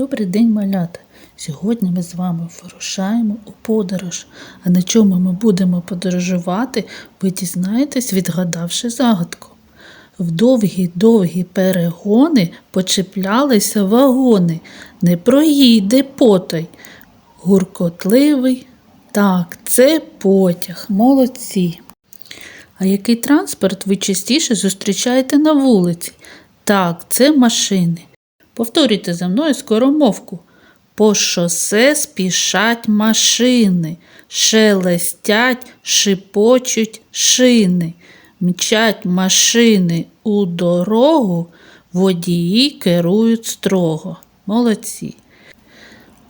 Добрий день, малята! Сьогодні ми з вами вирушаємо у подорож. А на чому ми будемо подорожувати, ви дізнаєтесь, відгадавши загадку. В довгі-довгі перегони почеплялися вагони, не проїде потай. Гуркотливий. Так, це потяг, молодці. А який транспорт ви частіше зустрічаєте на вулиці? Так, це машини. Повторюйте за мною скоромовку. По шосе спішать машини, шелестять, шипочуть шини, мчать машини у дорогу, водії керують строго. Молодці.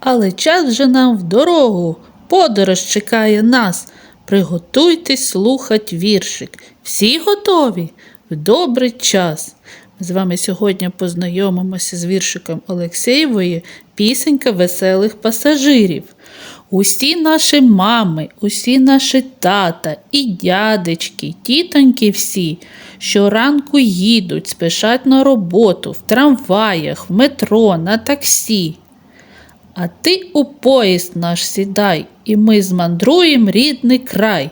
Але час вже нам в дорогу, подорож чекає нас. Приготуйтесь слухать віршик. Всі готові? В добрий час. З вами сьогодні познайомимося з віршиком Олексєєвої Пісенька веселих пасажирів. Усі наші мами, усі наші тата, і дядечки, тітоньки всі, щоранку їдуть, спішать на роботу, в трамваях, в метро, на таксі. А ти у поїзд наш сідай, і ми змандруєм рідний край.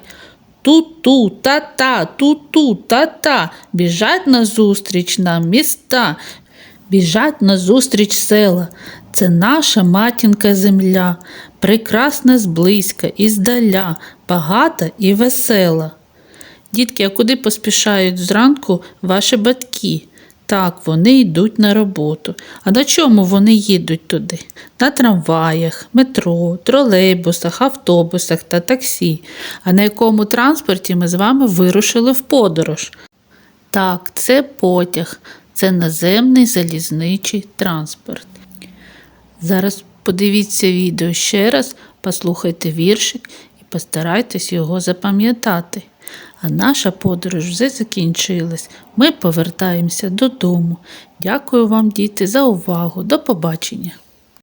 Ту-ту, та-та, ту-ту, та-та, біжать назустріч нам міста, біжать назустріч села. Це наша матінка земля, прекрасна зблизька і здаля, багата і весела. Дітки, а куди поспішають зранку ваші батьки? Так, вони йдуть на роботу. А на чому вони їдуть туди? На трамваях, метро, тролейбусах, автобусах та таксі. А на якому транспорті ми з вами вирушили в подорож? Так, це потяг, це наземний залізничий транспорт. Зараз подивіться відео ще раз, послухайте віршик і постарайтесь його запам'ятати. А наша подорож вже закінчилась. Ми повертаємося додому. Дякую вам, діти, за увагу. До побачення!